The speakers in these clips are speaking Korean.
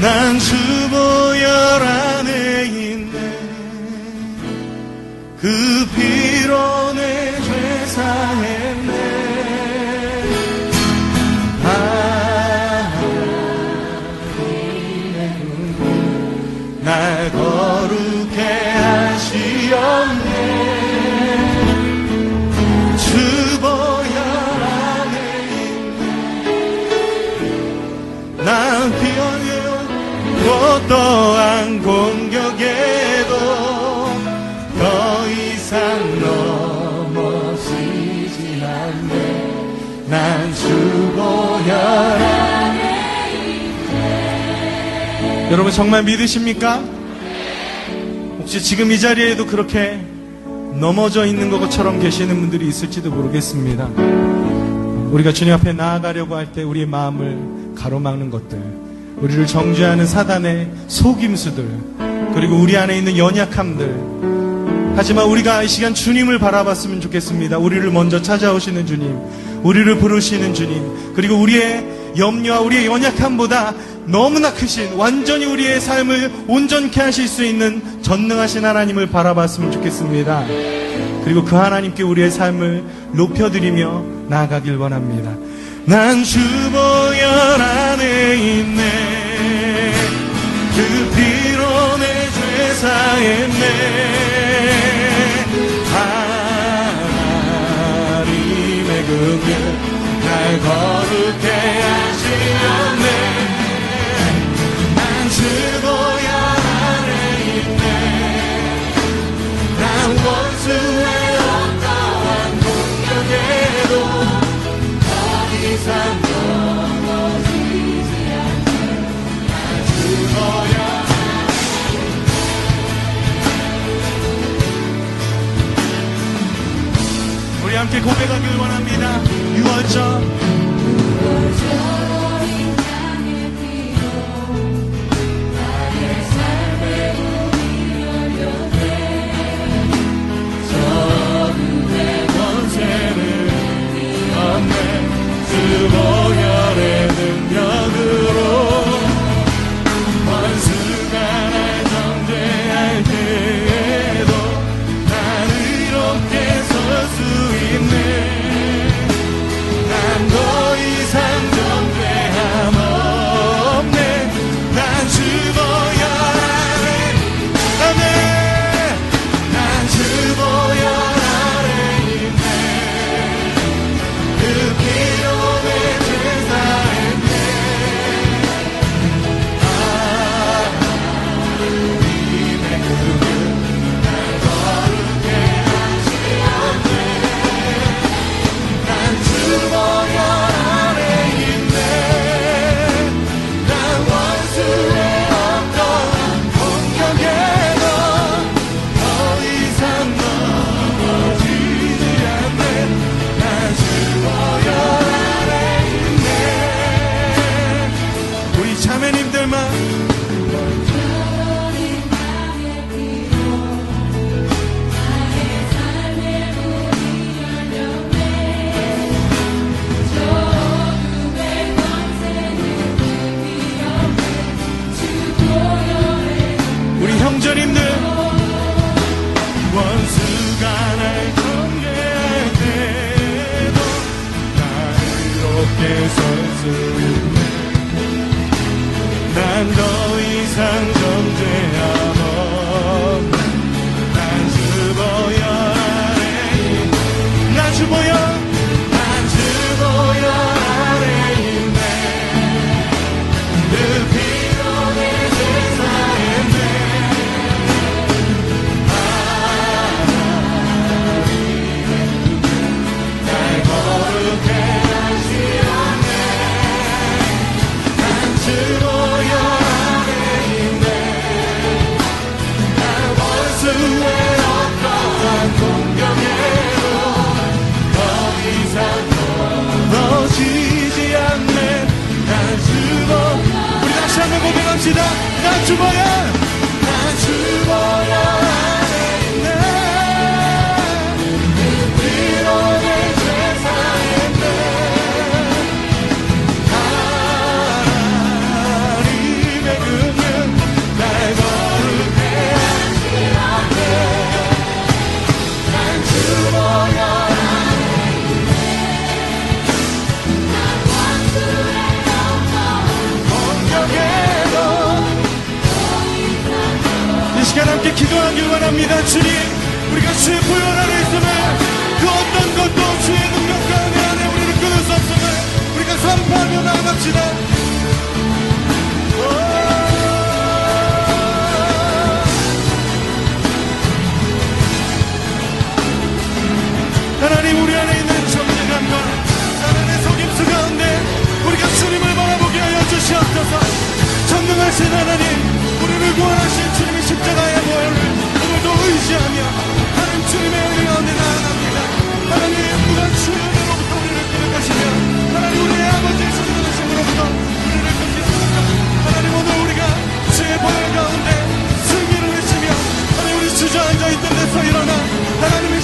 난 주보열 안에 있네. 그 피로 내 죄 사했네. 하나님의 날 거룩해 하시었 어떠한 공격에도 더 이상 넘어지지 않네 난 주보혈 여러분 정말 믿으십니까? 혹시 지금 이 자리에도 그렇게 넘어져 있는 것처럼 계시는 분들이 있을지도 모르겠습니다. 우리가 주님 앞에 나아가려고 할 때 우리의 마음을 가로막는 것들, 우리를 정죄하는 사단의 속임수들, 그리고 우리 안에 있는 연약함들. 하지만 우리가 이 시간 주님을 바라봤으면 좋겠습니다. 우리를 먼저 찾아오시는 주님, 우리를 부르시는 주님, 그리고 우리의 염려와 우리의 연약함보다 너무나 크신 완전히 우리의 삶을 온전케 하실 수 있는 전능하신 하나님을 바라봤으면 좋겠습니다. 그리고 그 하나님께 우리의 삶을 높여드리며 나아가길 원합니다. 난 주보열 안에 있네. 그 피로 내 죄 사했네. 함께 고백하길 원합니다. 6월절 이 않네. 난 주보 우리 다시 한번 고백합시다. 난 주보혈 시간 함께 기도하길 원합니다. 주님, 우리가 주의 보혈 안에 있음을 그 어떤 것도 주의 능력 가운데 안에 우리를 끊을 수 없음을 우리가 선포하며 나아갑시다.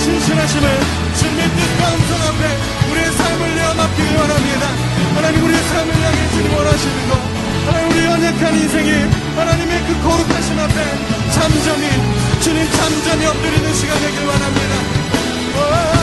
신실하심을 주님의 뜻과 음성 앞에 우리의 삶을 내어 맡기를 원합니다. 하나님 우리의 삶을 향해 주님 원하시는 것 연약한 인생이 하나님의 그 거룩하심 앞에 잠잠히 주님 잠잠히 엎드리는 시간 되길 원합니다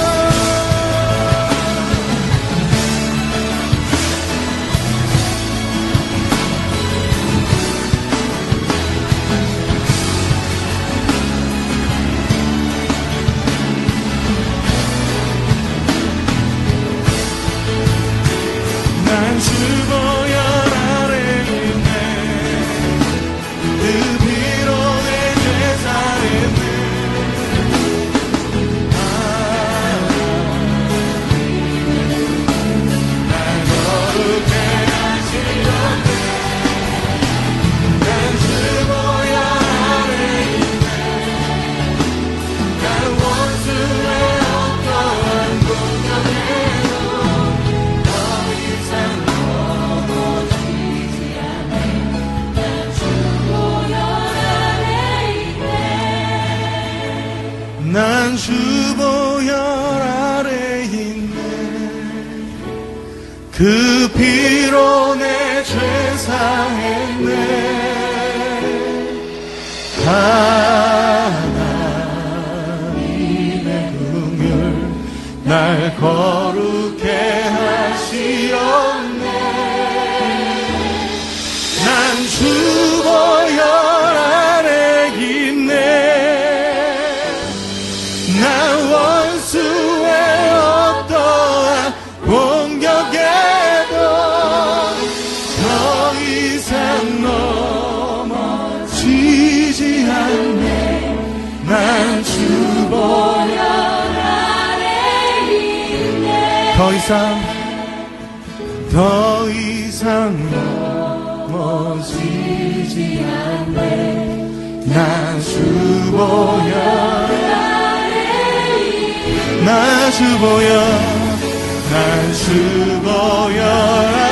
그 피로 내 죄 사했네 하나님의 긍휼 날 거룩해 하시옵 이상 더 이상 넘어지지 않네. 나 주보여. 나 주보여. 나 주보여